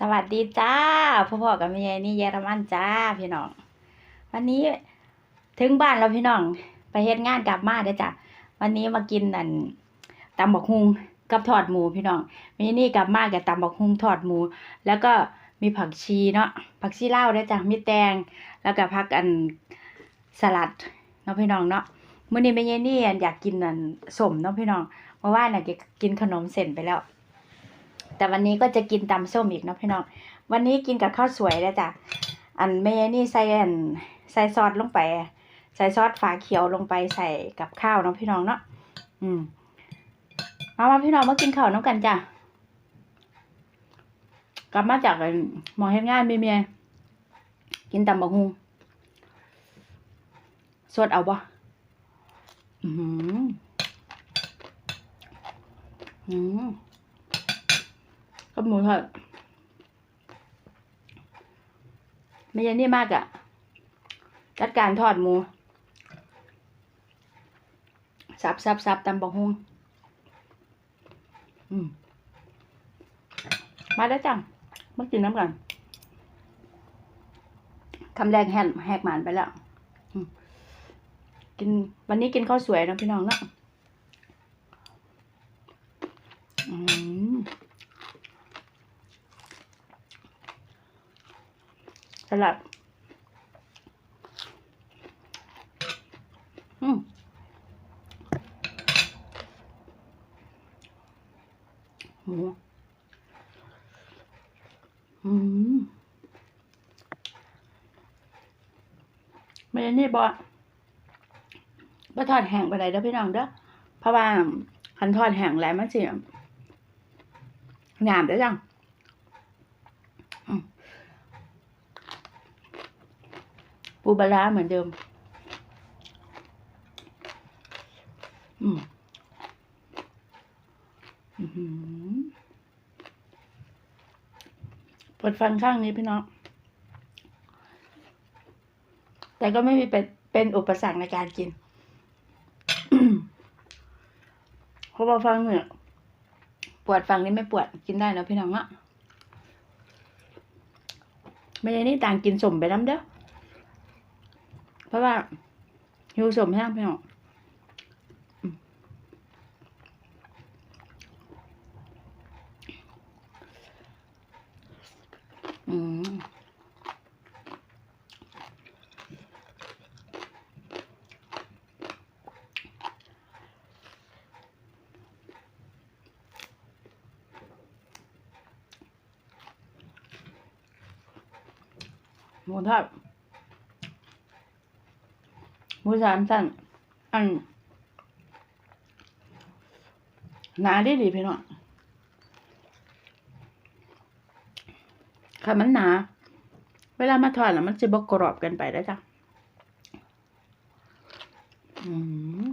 สวัสดีจ้าพ่อพ่อกับแม่ยายนี่เยอรมันจ้าพี่น้อง วันนี้ถึงบ้านแล้วพี่น้อง ไปเฮ็ดงานกลับมาเด้อจ้ะวันนี้มากินอันตำบักฮุงกับทอดหมูพี่น้องแม่นี่กลับมากับตำบักฮุงทอดหมู แล้วก็มีผักชีเนาะผักชีเลาวเด้อจ้ะมีแตง แล้วก็ผักอันสลัดเนาะพี่น้องเนาะมื้อนี้แม่ยายนี่อันอยากกินอันสมเนาะพี่น้องเมื่อวานน่ะกกินขนมเส้นไปแล้ว แต่วันนี้ก็จะกินตำส้มอีกเนาะพี่น้อง วันนี้กินกับข้าวสวยแล้วจ้ะ อันเมย์นี่ใส่อันใส่ซอสลงไป ใส่ซอสฝาเขียวลงไปใส่กับข้าวเนาะพี่น้องเนาะ อืม มามาพี่น้องมากินข้าวน้ำกันจ้ะ กลับมาจากอันหมอเฮ็ดงานเมียกินตำบักฮุงสดเอาบ่อือหืออืม กับหมูทอดไม่ใช่นี่มากอะจัดการทอดหมู สับสับสับตำบักฮุงอืมมาได้วจังมากินน้ำกันคำแรกแหกแหกหมานไปแล้ว กินวันนี้กินข้าวสวยนะพี่น้องเนาะอืม สลัด อืมหมูอืมไม่ได้นี่บอบ่ทอดแห้งไปไหนเด้อพี่น้องเด้อเพราะว่าคันทอดแห้งแล้วมันสิงามได้อจัง ปูปลาร้าเหมือนเดิม อืมอือหือปวดฟันข้างนี้พี่น้อง แต่ก็ไม่มีเป็นเป็นอุปสรรคในการกินเพราะว่าฟังเนี่ยปวดฟังนี้ไม่ปวดกินได้นะพี่น้องอะไม่ได้นี่ต่างกินสมไปน้ำเด้อ เพราะว่าหิวสมแห้งพี่น้องอืมอืมหมูทอด มูสามสั้นอันหนาดีดีพี่น้องค่ะมันหนา เวลามาทอดแล้วมันจะบกกรอบกันไปได้จ้ะอืม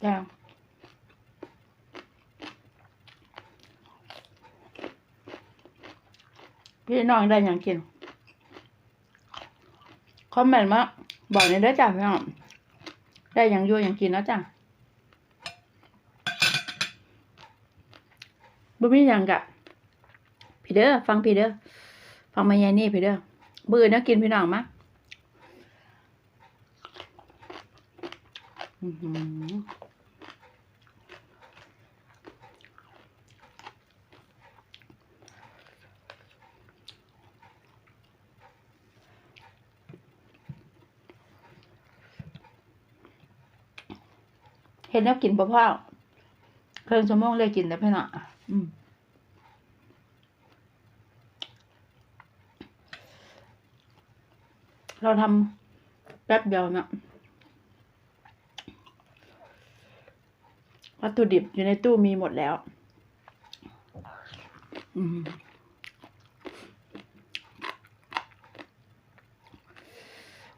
แก้ว พี่น้องได้ยังกิน คอมเมนต์มาบอกในอยเด้อจ้ะพี่น้อง ได้ยังยู่หยังกินแล้วจ้ะบ่มียังกะ พี่เด้อฟังพี่เด้อฟังมายายนี่พี่เด้อบื้อเนาะกินพี่น้องมาอื้อหือ เห็นแล้วกินบ่พ่อเครื่องชั่วโมงเลยกินแล้วพี่น้องอืมเราทำแป๊บเดียวนะวัตถุดิบอยู่ในตู้มีหมดแล้ว อืม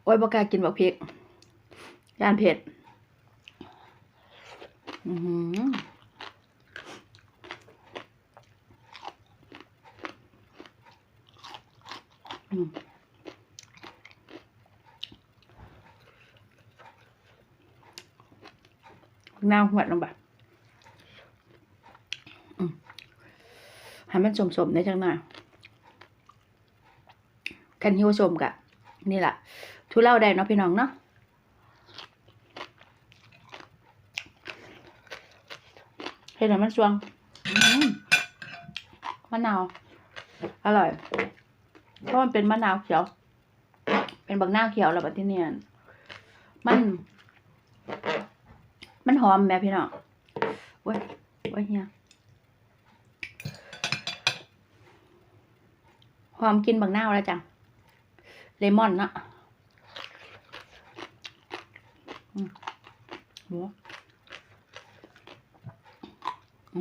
โอ้ยบอกากินบักพริกย่านเผ็ด อือหืออืมหน้าหวดลงไปอืมให้มันสมๆได้จังหน่อยคันหิวสมกะ นี่แหละทุเล่าได้เนาะพี่น้องเนาะ เห็นไหมมันสวงมะนาว อร่อย เพราะมันเป็นมะนาวเขียว เป็นบักนาเขียวแล้วบัดที่เนี่ยมัน มันหอมแม่พี่น้องโอ้ยโอ้ยเฮียหอมกินบักนาแล้วจัง เลมอนนะหมู อ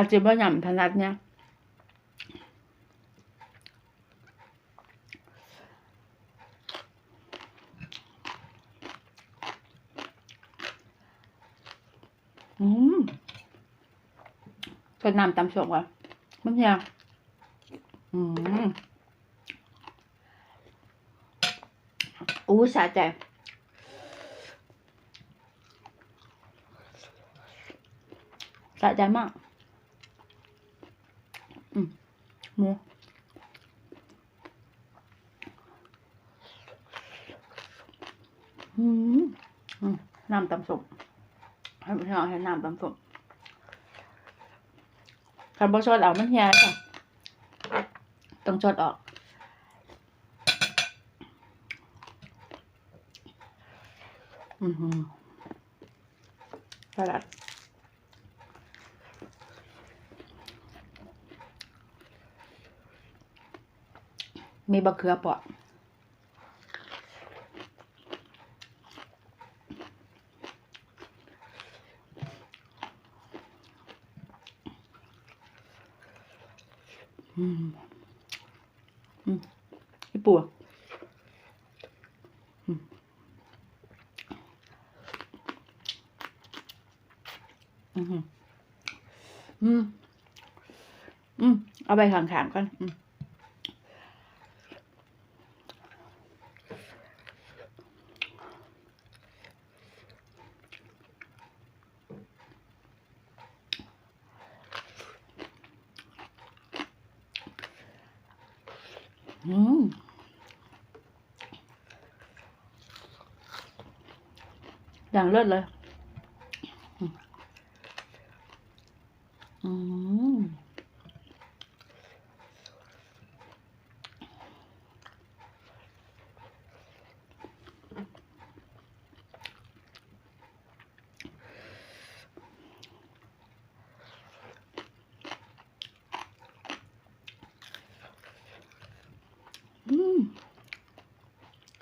าจจะบ่หย่ำถนัดเนี่ยอืมเป็นนำตำสมก่อนมันเพีย อู้สะใจ สะใจมาก อืมหมูอืมอืมน้ำตำสมให้พี่น้องให้น้ำตำสมคันบ่ชดเอามันเหี่ยจ้ะ ต้องชดออก อือหือสลัดมีบะเขือเปาะอืมอืม ปัวอือืมอืมอืมเอาไปขางๆก่อนอืมอืม อย่างเลิศเลย อืม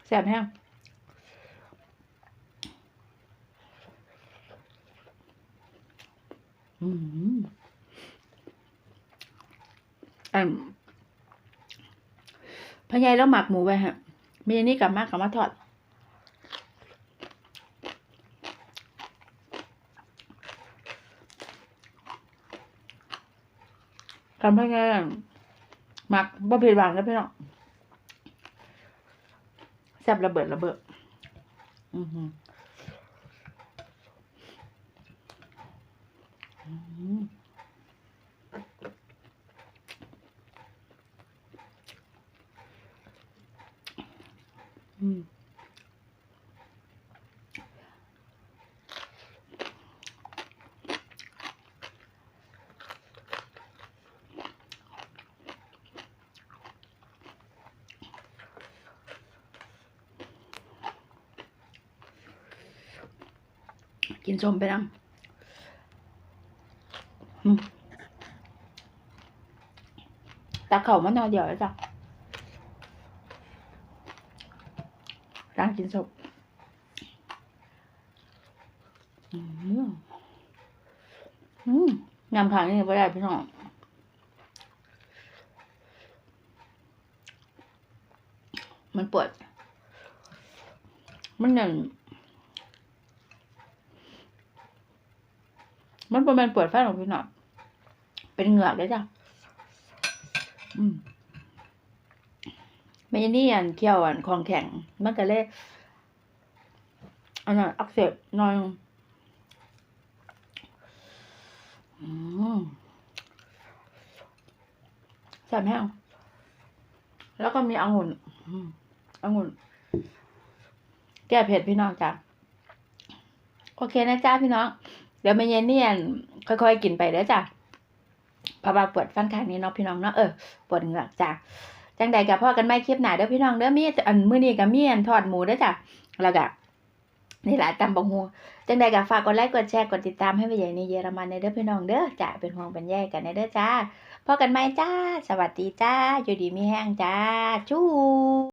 แซ่บแห้ง อืมอันพยายแล้วหมักหมูไปฮะ มีอันนี้กับมากลับมาทอดกำพยายหมักบ่เผ็ดหวานแล้วพี่น้องแซ่บระเบิดระเบิด อือหือ อืมกินส้มไปนั่งอืม ตาเข่ามันนอนเดียวแล้วจ้ะร้านกินส้มอืมอืมยำผังนี่ไม่ได้พี่น้องมันปวด มันหนึ่งมันประมาณเปิดไฟของพี่น้อง เป็นเหงือกเด้อจ้ะอืมไม่นี่อันเคี้ยวอันของแข็ง มันก็เลยอันนั้นอักเสบน่อยอืมแซ่บแห้งแล้วก็มีองุ่นองุ่น แก้เผ็ดพี่น้องจ้ะ โอเคนะจ้าพี่น้อง เดี๋ยวไม่เย็นเนี่ยค่อยๆกินไปเด้อจ้ะ เพราะว่าปวดฟันข้างนี้เนาะพี่น้องเนาะเออปวดเหงือกจ้ะจังใดกับพ่อกันไม่คลิปหนาเด้อพี่น้องเด้อมีอันมื้อนี้กับมีอันทอดหมูเด้อจ้ะแล้วก็นี่แหละตำบักฮูจังใดกับฝากกดไลค์กดแชร์กดติดตามให้ไปใหญ่ในเยอรมันในเด้อพี่น้องเด้อจ้ะเป็นห่วงเป็นแยกันในเด้อจ้าพ่อกันไม่จ้า สวัสดีจ้าอยู่ดีมีแห้งจ้าจู้